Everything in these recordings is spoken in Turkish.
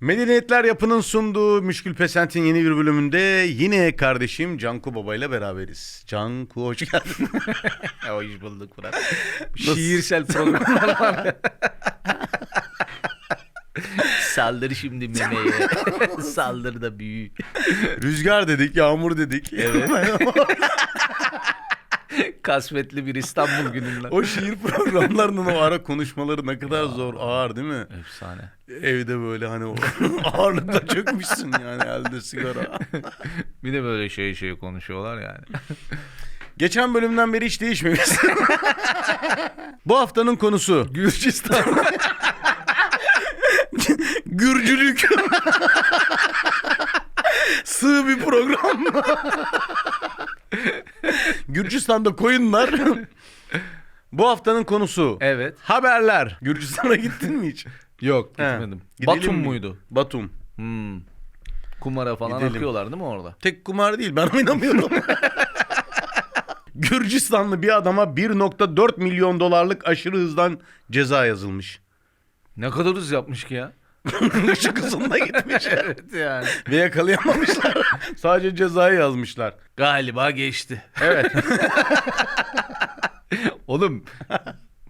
Medeniyetler Yapı'nın sunduğu Müşkül Pesent'in yeni bir bölümünde yine kardeşim Canku Baba ile beraberiz. Canku hoş geldin. Hoş bulduk Fırat. Şiirsel programlar var. Saldır şimdi memeye. Saldır da büyü. Rüzgar dedik, yağmur dedik. Evet. Kasvetli bir İstanbul gününden. o şiir programlarının o ara konuşmaları ne kadar zor, ağır değil mi? Efsane. Evde böyle hani o ağırlıkla çökmüşsün yani elde sigara. Bir de böyle şey şey konuşuyorlar yani. Geçen bölümden beri hiç değişmemiş. Bu haftanın konusu Gürcistan. Gürcülük. Sığ bir program. Gürcistan'da koyunlar. Bu haftanın konusu Evet. haberler. Gürcistan'a gittin mi hiç? Yok He. gitmedim. Gidelim Batum mi? muydu? Batum. Hmm. Kumara falan Gidelim. akıyorlar değil mi orada? Tek kumar değil ben oynamıyorum. Gürcistanlı bir adama 1.4 milyon dolarlık aşırı hızdan ceza yazılmış. Ne kadar hız yapmış ki ya? Işık hızında gitmiş. evet yani. Ve yakalayamamışlar. Sadece cezayı yazmışlar. Galiba geçti. Evet. Oğlum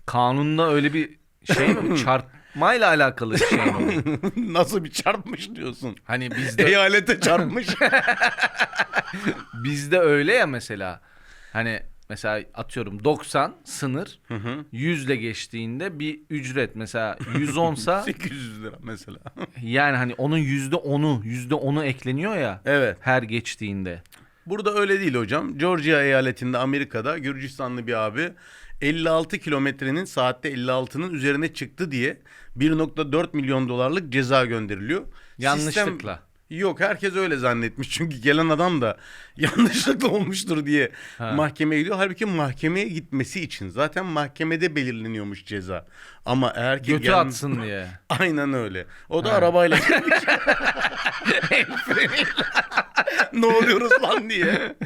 kanunda öyle bir şey mi? Çarpmayla alakalı bir şey mi? Nasıl bir çarpmış diyorsun. Hani bizde Eyalete çarpmış. bizde öyle ya mesela. Hani mesela atıyorum 90 sınır. 100 ile geçtiğinde bir ücret mesela 110 sa 800 lira mesela. yani hani onun %10'u %10'u ekleniyor ya Evet. her geçtiğinde. Burada öyle değil hocam. Georgia eyaletinde Amerika'da Gürcistanlı bir abi 56 kilometrenin saatte 56'nın üzerine çıktı diye 1.4 milyon dolarlık ceza gönderiliyor. Yanlışlıkla. Sistem- Yok herkes öyle zannetmiş çünkü gelen adam da yanlışlıkla olmuştur diye Ha. mahkemeye gidiyor. Halbuki mahkemeye gitmesi için zaten mahkemede belirleniyormuş ceza. Ama eğer ki Götü gelen- atsın diye. Aynen öyle. O da Ha. arabayla ne oluyoruz lan diye.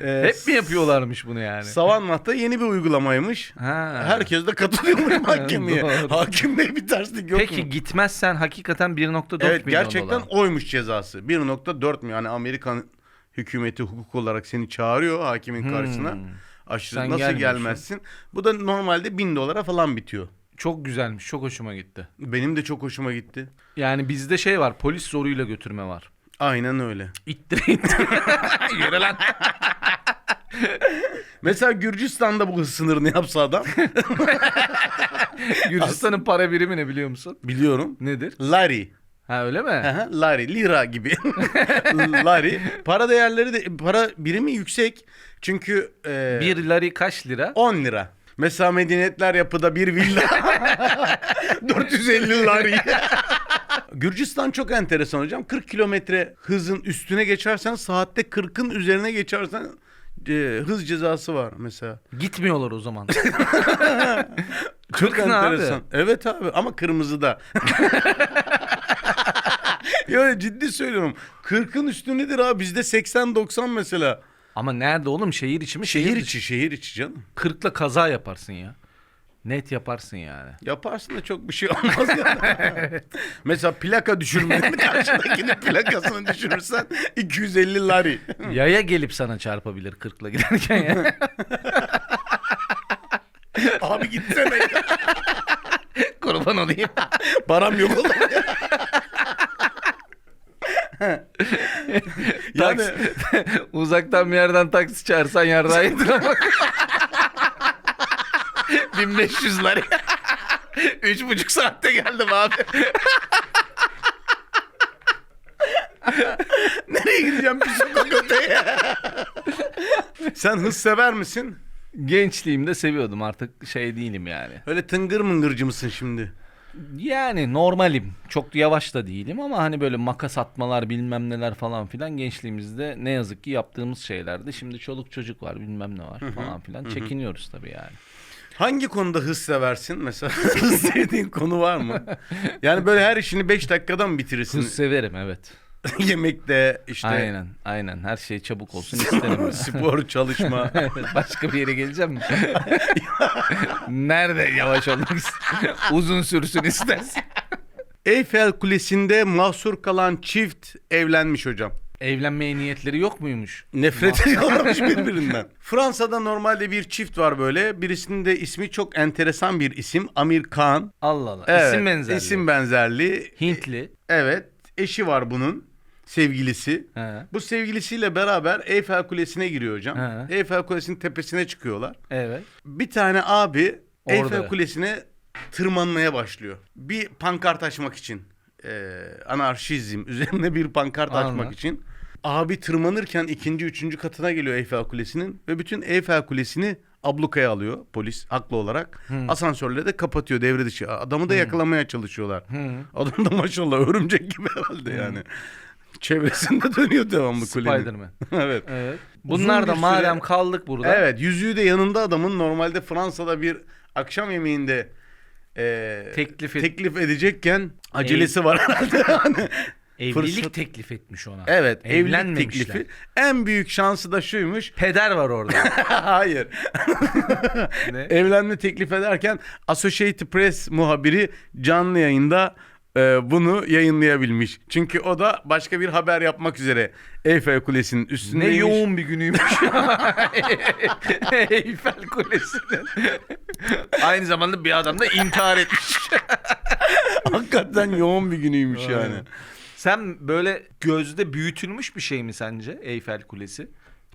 Ee, Hep mi yapıyorlarmış bunu yani? Savannah'ta yeni bir uygulamaymış. Ha. Herkes de katılıyormuş mahkemeye. Doğru. Hakim Bey bir terslik yok Peki mu? gitmezsen hakikaten 1.4 Evet milyon gerçekten dolar. oymuş cezası. 1.4 mi? Yani Amerikan hükümeti hukuk olarak seni çağırıyor hakimin karşısına. Aşırı Hmm. Sen nasıl gelmezsin? Bu da normalde 1000 dolara falan bitiyor. Çok güzelmiş. Çok hoşuma gitti. Benim de çok hoşuma gitti. Yani bizde şey var. Polis zoruyla götürme var. Aynen öyle. İttire ittire. Yürü lan. Mesela Gürcistan'da bu hız sınırını yapsa adam Gürcistan'ın para birimi ne biliyor musun? biliyorum. Nedir? Lari. Ha öyle mi? Aha, Lari, lira gibi. Lari. Para değerleri de para birimi yüksek. Çünkü e, Bir lari kaç lira? 10 lira. Mesela Medeniyetler Yapı'da bir villa 450 lari. Gürcistan çok enteresan hocam. 40 kilometre hızın üstüne geçersen saatte 40'ın üzerine geçersen e, hız cezası var mesela. Gitmiyorlar o zaman. Çok 40 ne abi? enteresan. Evet abi ama kırmızıda. ya ciddi söylüyorum. 40'ın üstü nedir abi? Bizde 80-90 mesela. Ama nerede oğlum? Şehir içi mi? Şehir içi, şehir içi canım. 40'la kaza yaparsın ya. Net yaparsın yani. Yaparsın da çok bir şey olmaz yani. Mesela plaka düşürmenin karşıdakinin plakasını düşürürsen 250 lari. Yaya gelip sana çarpabilir 40'la giderken ya. Abi gitsene. Kurban olayım. Param yok oldu. yani Taksi- Uzaktan bir yerden taksi çağırsan yarrağı yedir ama. 1500 lira. Üç buçuk saatte geldim abi. nereye gideceğim bir sokak öteye? Sen hız sever misin? Gençliğimde seviyordum artık şey değilim yani. Öyle tıngır mıngırcı mısın şimdi? Yani normalim. Çok yavaş da değilim ama hani böyle makas atmalar bilmem neler falan filan gençliğimizde ne yazık ki yaptığımız şeylerdi. Şimdi çoluk çocuk var bilmem ne var falan filan. Çekiniyoruz tabii yani. Hangi konuda hız seversin? Mesela hız sevdiğin konu var mı? Yani böyle her işini 5 dakikada mı bitirirsin? Hız severim evet. Yemekte işte Aynen aynen her şey çabuk olsun isterim. spor, çalışma. Başka bir yere geleceğim mi? Nerede yavaş olmak ist- Uzun sürsün istersen. Eyfel Kulesi'nde mahsur kalan çift evlenmiş hocam. Evlenmeye niyetleri yok muymuş? Nefret ediyorlarmış birbirinden. Fransa'da normalde bir çift var böyle. Birisinin de ismi çok enteresan bir isim. Amir Khan. Allah Allah. Evet, İsim benzerliği. İsim benzerliği. Hintli. Evet. Eşi var bunun. Sevgilisi. He. Bu sevgilisiyle beraber Eyfel Kulesi'ne giriyor hocam. He. Eyfel Kulesi'nin tepesine çıkıyorlar. Evet. Bir tane abi Orada. Eyfel Kulesi'ne tırmanmaya başlıyor. Bir pankart açmak için. Ee, anarşizm üzerine bir pankart Anladım. açmak için. Abi tırmanırken ikinci, üçüncü katına geliyor Eyfel Kulesi'nin ve bütün Eyfel Kulesi'ni ablukaya alıyor polis haklı olarak. Asansörle de kapatıyor devre dışı. Adamı da yakalamaya çalışıyorlar. Adam da maşallah örümcek gibi herhalde yani. Çevresinde dönüyor devamlı kulenin. Spiderman. evet. Evet. Bunlar da süre- madem kaldık burada. Evet yüzüğü de yanında adamın normalde Fransa'da bir akşam yemeğinde e, Teklif et- teklif edecekken acelesi var herhalde. yani. Evlilik Fırsat- teklif etmiş ona. Evet evlilik teklifi. En büyük şansı da şuymuş. Peder var orada. Hayır. Ne? Evlenme teklif ederken Associated Press muhabiri canlı yayında e, bunu yayınlayabilmiş. Çünkü o da başka bir haber yapmak üzere Eyfel Kulesi'nin ne üstündeymiş. yoğun bir günüymüş. Eyfel Kulesi'nin. Aynı zamanda bir adam da intihar etmiş. Hakikaten yoğun bir günüymüş yani. Sen böyle gözde büyütülmüş bir şey mi sence Eyfel Kulesi?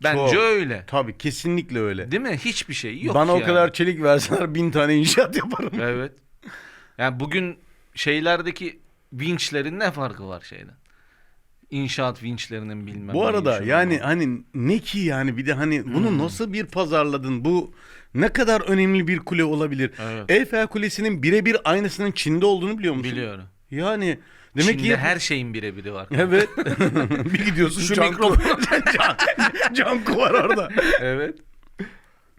Bence Çok. öyle. Tabii kesinlikle öyle. Değil mi? Hiçbir şey yok Bana o yani. kadar çelik verseler bin tane inşaat yaparım. Evet. Yani bugün şeylerdeki vinçlerin ne farkı var şeyden? İnşaat vinçlerinin bilmem Bu arada yani bunun. hani ne ki yani bir de hani Hmm. bunu nasıl bir pazarladın? Bu ne kadar önemli bir kule olabilir? Evet. Eyfel Kulesi'nin birebir aynısının Çin'de olduğunu biliyor musun? biliyorum. Yani demek Çin'de ki her şeyin birebiri var. Evet. bir gidiyorsun Şu Canku. Can, Canku var orada. evet.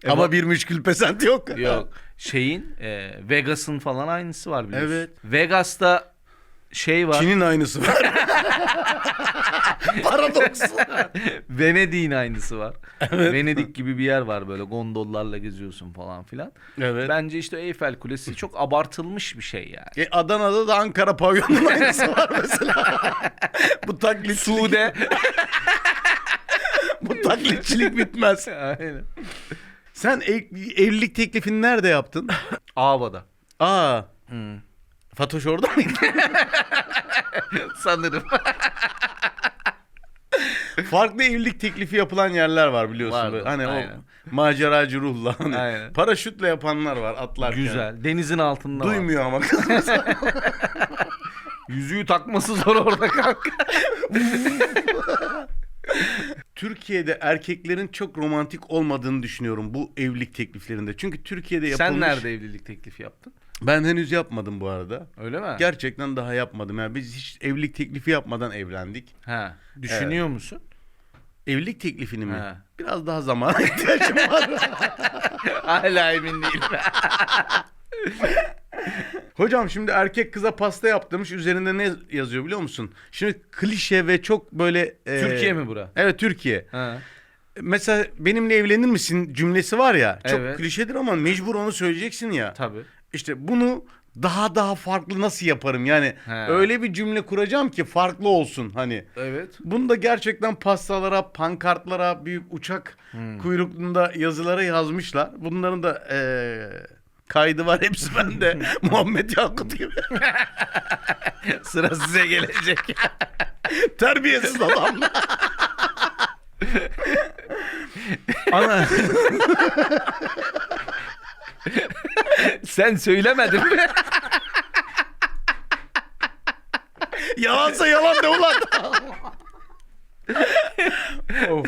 Ama bir müşkül pesent yok. Yok. Şeyin e, Vegas'ın falan aynısı var biliyorsun. Evet. Vegas'ta şey var. Çin'in aynısı var. Paradoks. Venedik'in aynısı var. Venedik gibi bir yer var böyle gondollarla geziyorsun falan filan. Evet. Bence işte Eyfel Kulesi çok abartılmış bir şey yani. E, Adana'da da Ankara pavyonunun aynısı var mesela. bu taklitçilik, Sude. bu taklitçilik bitmez. Aynen. Sen ev- evlilik teklifini nerede yaptın? Ava'da. Aa. Hmm. Fatoş orada mıydı? Sanırım. Farklı evlilik teklifi yapılan yerler var biliyorsun. Var, böyle. Hani aynen. o maceracı ruhla. Hani Aynen. paraşütle yapanlar var atlarken. Güzel. Denizin altında var. Duymuyor ama kız. Yüzüğü takması zor orada kanka. Türkiye'de erkeklerin çok romantik olmadığını düşünüyorum bu evlilik tekliflerinde. Çünkü Türkiye'de yapılmış... Sen nerede evlilik teklifi yaptın? Ben henüz yapmadım bu arada. Öyle mi? Gerçekten daha yapmadım. Yani biz hiç evlilik teklifi yapmadan evlendik. Ha. Düşünüyor musun? Evlilik teklifini mi? He. Biraz daha zamana ihtiyacım var. Hala emin değilim. Hocam şimdi erkek kıza pasta yaptırmış. Üzerinde ne yazıyor biliyor musun? Şimdi klişe ve çok böyle... e, Türkiye mi bura? Evet Türkiye. Ha. Mesela benimle evlenir misin cümlesi var ya. Çok Evet. klişedir ama mecbur onu söyleyeceksin ya. Tabii. İşte bunu daha daha farklı nasıl yaparım? Yani He. öyle bir cümle kuracağım ki farklı olsun hani. Evet. Bunu da gerçekten pastalara, pankartlara, büyük uçak Hmm. kuyrukluğunda yazılara yazmışlar. Bunların da eee, kaydı var hepsi bende. Muhammed Yakut gibi. Sıra size gelecek. Terbiyesiz adam. Ana Sen söylemedin mi? yalansa yalan de ulan. of.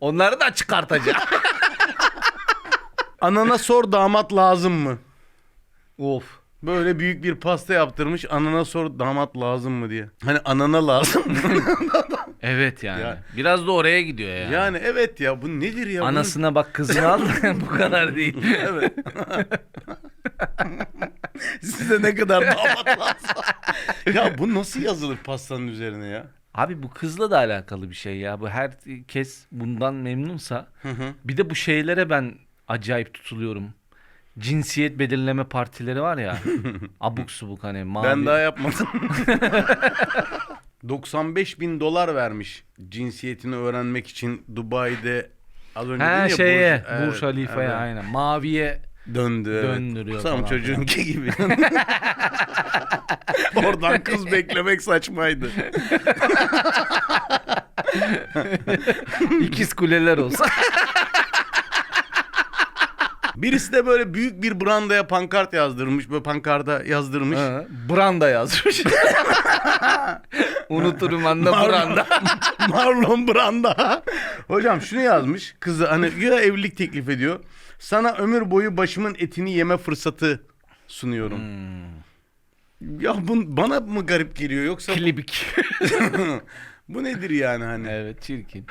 Onları da çıkartacağım. Anana sor damat lazım mı? of. Böyle büyük bir pasta yaptırmış. Anana sor damat lazım mı diye. Hani anana lazım mı? Evet yani. Ya- Biraz da oraya gidiyor yani. yani evet ya bu nedir ya? Bunun- Anasına bak kızını al. Bu kadar değil. Evet. Size ne kadar damat lazım? ya bu nasıl yazılır pastanın üzerine ya? Abi bu kızla da alakalı bir şey ya. Bu herkes bundan memnunsa Hı hı. bir de bu şeylere ben acayip tutuluyorum. cinsiyet belirleme partileri var ya. abuk subuk hani mavi. Ben daha yapmadım. 95 bin dolar vermiş cinsiyetini öğrenmek için Dubai'de az önce dedin Ha ya, şeye Burj- Evet, Burj Halifa'ya evet. aynen. Maviye döndü. evet. Döndürüyor Tam falan çocuğunki gibi. Oradan kız beklemek saçmaydı. ikiz kuleler olsa. Birisi de böyle büyük bir brandaya pankart yazdırmış. Böyle pankarda yazdırmış. Ha, Branda yazmış. Unuturum anda Marlon- Branda. Marlon Branda. Hocam şunu yazmış. Kızı hani ya evlilik teklif ediyor. Sana ömür boyu başımın etini yeme fırsatı sunuyorum. Hmm. Ya bu bana mı garip geliyor yoksa Klibik. bu nedir yani hani? evet çirkin.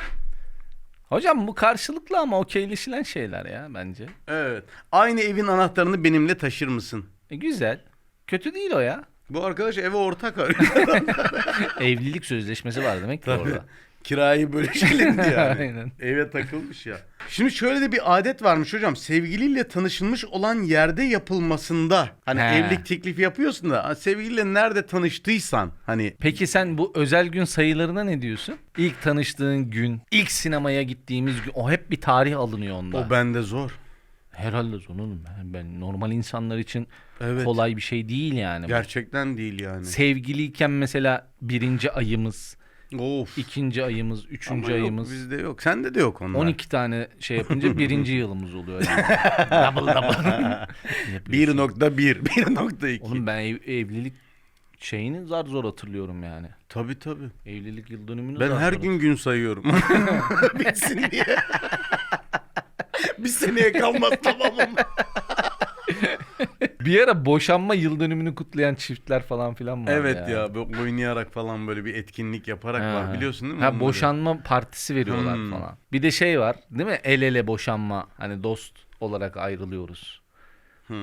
Hocam bu karşılıklı ama okeyleşilen şeyler ya bence. Evet. Aynı evin anahtarını benimle taşır mısın? E, güzel. Kötü değil o ya. Bu arkadaş eve ortak arıyor. Evlilik sözleşmesi var demek ki orada. Kirayı bölüşelim diye yani. Aynen. Eve takılmış ya. Şimdi şöyle de bir adet varmış hocam. Sevgiliyle tanışılmış olan yerde yapılmasında. Hani He. evlilik teklifi yapıyorsun da sevgiliyle nerede tanıştıysan hani Peki sen bu özel gün sayılarına ne diyorsun? İlk tanıştığın gün, ilk sinemaya gittiğimiz gün o hep bir tarih alınıyor onda. o bende zor. Herhalde sonun ben, ben normal insanlar için Evet. kolay bir şey değil yani. Gerçekten değil yani. Sevgiliyken mesela birinci ayımız, of. ikinci ayımız, üçüncü Ama yok, ayımız. bizde yok. Sende de yok onlar. 12 tane şey yapınca birinci yılımız oluyor yani. double double. Yapıyorsun. 1.1, 1.2. Oğlum ben ev- evlilik şeyini zar zor hatırlıyorum yani. Tabii tabii. Evlilik yıl dönümünü Ben zar her zor gün gün sayıyorum. Bitsin diye. bir seneye kalmaz tamamım. Bir ara boşanma yıl dönümünü kutlayan çiftler falan filan var evet ya. böyle oynayarak falan böyle bir etkinlik yaparak Ha. var biliyorsun değil mi? Ha onları? boşanma partisi veriyorlar Hmm. falan. Bir de şey var değil mi? El ele boşanma hani dost olarak ayrılıyoruz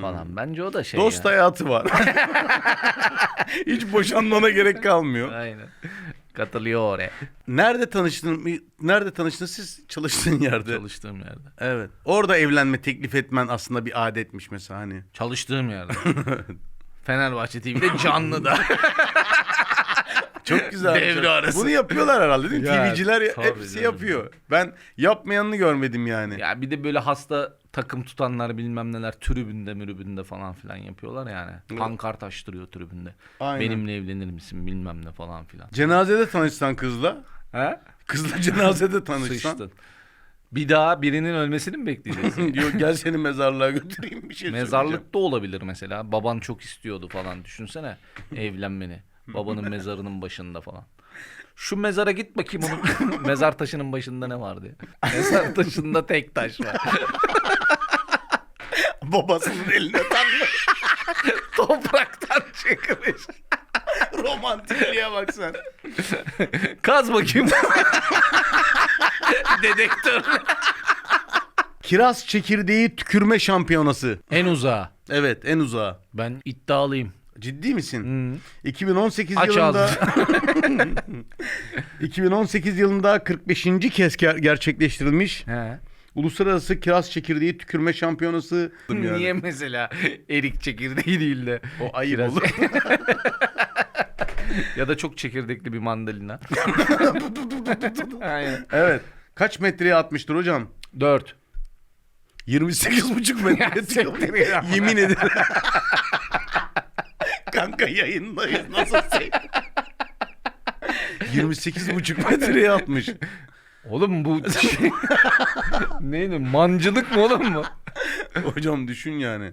falan. Bence o da şey Hmm. Dost ya. hayatı var. Hiç boşanmana gerek kalmıyor. Aynen. Katılıyor oraya. Nerede tanıştın? Nerede tanıştın siz? Çalıştığın yerde. Çalıştığım yerde. Evet. Orada evlenme teklif etmen aslında bir adetmiş mesela hani. Çalıştığım yerde. Fenerbahçe TV'de canlı da. Çok güzel. Devre Çok- arası. Bunu yapıyorlar herhalde değil mi? Ya, TV'ciler hepsi canım. yapıyor. Ben yapmayanını görmedim yani. ya bir de böyle hasta takım tutanlar bilmem neler tribünde mürübünde falan filan yapıyorlar yani. Pankart açtırıyor tribünde. Aynen. Benimle evlenir misin bilmem ne falan filan. Cenazede tanışsan kızla. He? Kızla cenazede tanışsan. Sıçtın. Bir daha birinin ölmesini mi bekleyeceksin? Diyor gel seni mezarlığa götüreyim bir şey söyleyeceğim. Mezarlıkta olabilir mesela. Baban çok istiyordu falan. Düşünsene evlenmeni. Babanın mezarının başında falan. Şu mezara git bakayım onun mezar taşının başında ne var diye. Mezar taşında tek taş var. Babasının eline takma. Topraktan çıkmış. Romantikliğe bak sen. Kaz bakayım. Dedektör. Kiraz çekirdeği tükürme şampiyonası. En uzağa. Evet en uzağa. Ben iddialıyım. Ciddi misin? Hmm. 2018 Aç yılında ağzını. 2018 yılında 45. kez ger- gerçekleştirilmiş He. Uluslararası Kiraz Çekirdeği Tükürme Şampiyonası. Yani. Niye mesela erik çekirdeği değil de O ayıp Kiraz- olur. ya da çok çekirdekli bir mandalina. Aynen. evet. Kaç metreye atmıştır hocam? 4. 28,5 metre. Yemin ederim. Kanka yayındayız. Nasıl şey? 28,5 metreye atmış. Oğlum bu şey... Neydi? Mancılık mı oğlum bu? Hocam düşün yani.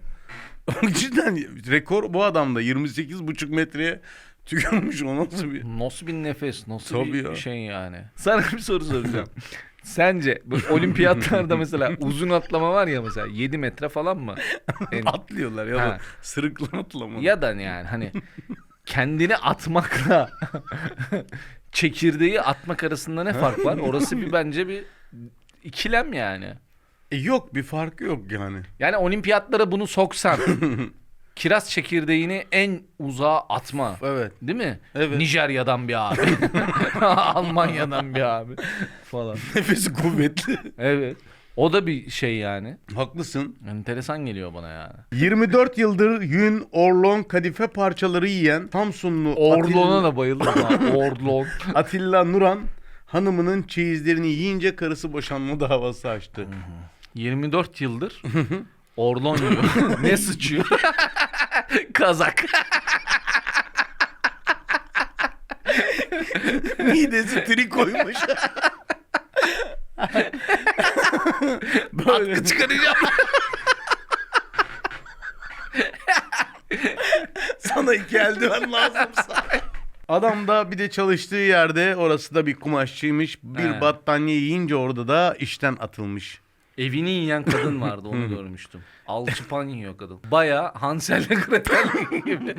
Cidden rekor bu adamda 28,5 metreye tükürmüş o nasıl bir... Nasıl bir nefes, nasıl Tabii bir ya. şey yani. Sana bir soru soracağım. Sence bu olimpiyatlarda mesela uzun atlama var ya mesela 7 metre falan mı? En- Atlıyorlar ya da Ha. sırıkla atlama. ya da yani hani kendini atmakla çekirdeği atmak arasında ne fark var? Orası bir bence bir ikilem yani. E yok bir farkı yok yani. Yani olimpiyatlara bunu soksan kiraz çekirdeğini en uzağa atma. Evet. Değil mi? Evet. Nijerya'dan bir abi. Almanya'dan bir abi falan. Nefesi kuvvetli. Evet. O da bir şey yani. Haklısın. Enteresan geliyor bana yani. 24 yıldır yün, orlon, kadife parçaları yiyen Samsunlu Orlon'a Atilla, da bayılırım ha. Orlon. Atilla Nuran hanımının çeyizlerini yiyince karısı boşanma davası açtı. 24 yıldır Orlon yiyor. ne sıçıyor? Kazak. Midesi trikoymuş. Böyle. çıkaracağım. Sana iki eldiven lazımsa. Adam da bir de çalıştığı yerde orası da bir kumaşçıymış. Bir He. battaniye yiyince orada da işten atılmış. Evini yiyen kadın vardı onu görmüştüm. Alçıpan yiyor kadın. Baya Hansel ile Gretel gibi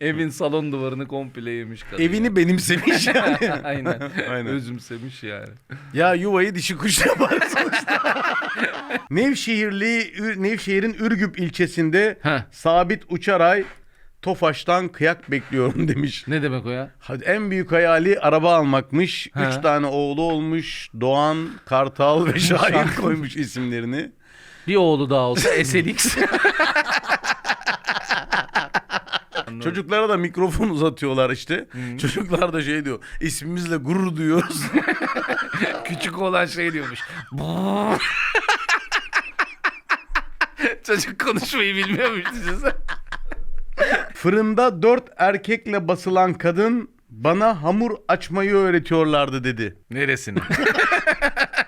evin salon duvarını komple yemiş kadın. Evini benimsemiş yani. Aynen. Aynen. Özümsemiş yani. ya yuvayı dişi kuş yapar sonuçta. Nevşehirli, Ür- Nevşehir'in Ürgüp ilçesinde Heh. Sabit Uçaray Tofaş'tan kıyak bekliyorum demiş. Ne demek o ya? Hadi en büyük hayali araba almakmış. He. Üç tane oğlu olmuş. Doğan, Kartal ve Şahin koymuş isimlerini. Bir oğlu daha olsa SLX. Çocuklara da mikrofon uzatıyorlar işte. Çocuklar da şey diyor. İsmimizle gurur duyuyoruz. Küçük olan şey diyormuş. Çocuk konuşmayı bilmiyormuş. Fırında dört erkekle basılan kadın bana hamur açmayı öğretiyorlardı dedi. Neresini?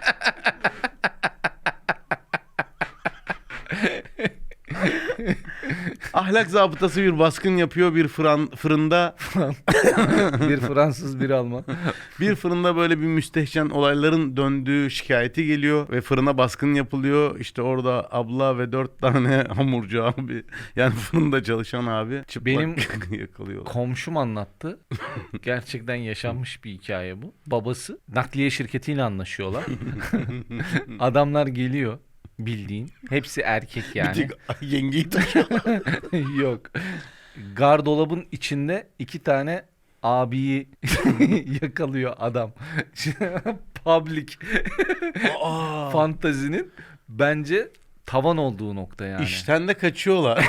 Ahlak zabıtası bir baskın yapıyor bir fırın, fırında. bir Fransız bir Alman. Bir fırında böyle bir müstehcen olayların döndüğü şikayeti geliyor ve fırına baskın yapılıyor. İşte orada abla ve dört tane hamurcu abi yani fırında çalışan abi çıplak Benim- yakalıyorlar. Komşum anlattı. Gerçekten yaşanmış bir hikaye bu. Babası nakliye şirketiyle anlaşıyorlar. Adamlar geliyor bildiğin. Hepsi erkek Bir yani. tek yengeyi taşıyorlar. Yok. Gardolabın içinde iki tane abiyi yakalıyor adam. Public Aa, fantazinin bence tavan olduğu nokta yani. İşten de kaçıyorlar.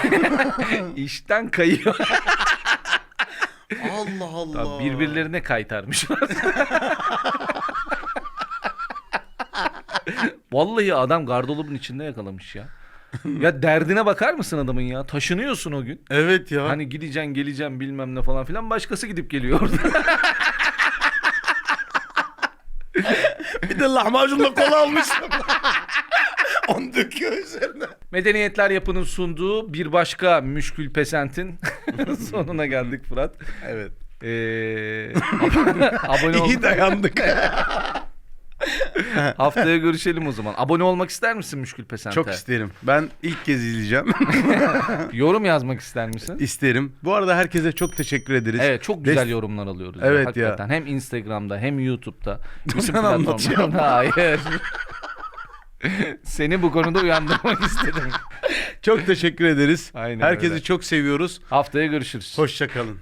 İşten kayıyor. Allah Allah. Birbirlerine kaytarmışlar. Vallahi adam gardolabın içinde yakalamış ya. Ya derdine bakar mısın adamın ya? Taşınıyorsun o gün. Evet ya. Hani gideceksin geleceğim bilmem ne falan filan. Başkası gidip geliyor orada. bir de lahmacunla kola almışsın. Onu döküyor üzerine. Medeniyetler Yapı'nın sunduğu bir başka Müşkül Pesent'in sonuna geldik Fırat. Evet. Ee, abone ol. İyi dayandık. Haftaya görüşelim o zaman. Abone olmak ister misin Müşkül Pesent'e? Çok isterim. Ben ilk kez izleyeceğim. Yorum yazmak ister misin? İsterim. Bu arada herkese çok teşekkür ederiz. Evet çok güzel Des- yorumlar alıyoruz. Evet ya, hakikaten. Hem Instagram'da hem YouTube'da. Bütün anlatıyorsun. platformlarda. Hayır. Seni bu konuda uyandırmak istedim. Çok teşekkür ederiz. Aynen Herkesi öyle. çok seviyoruz. Haftaya görüşürüz. Hoşça kalın.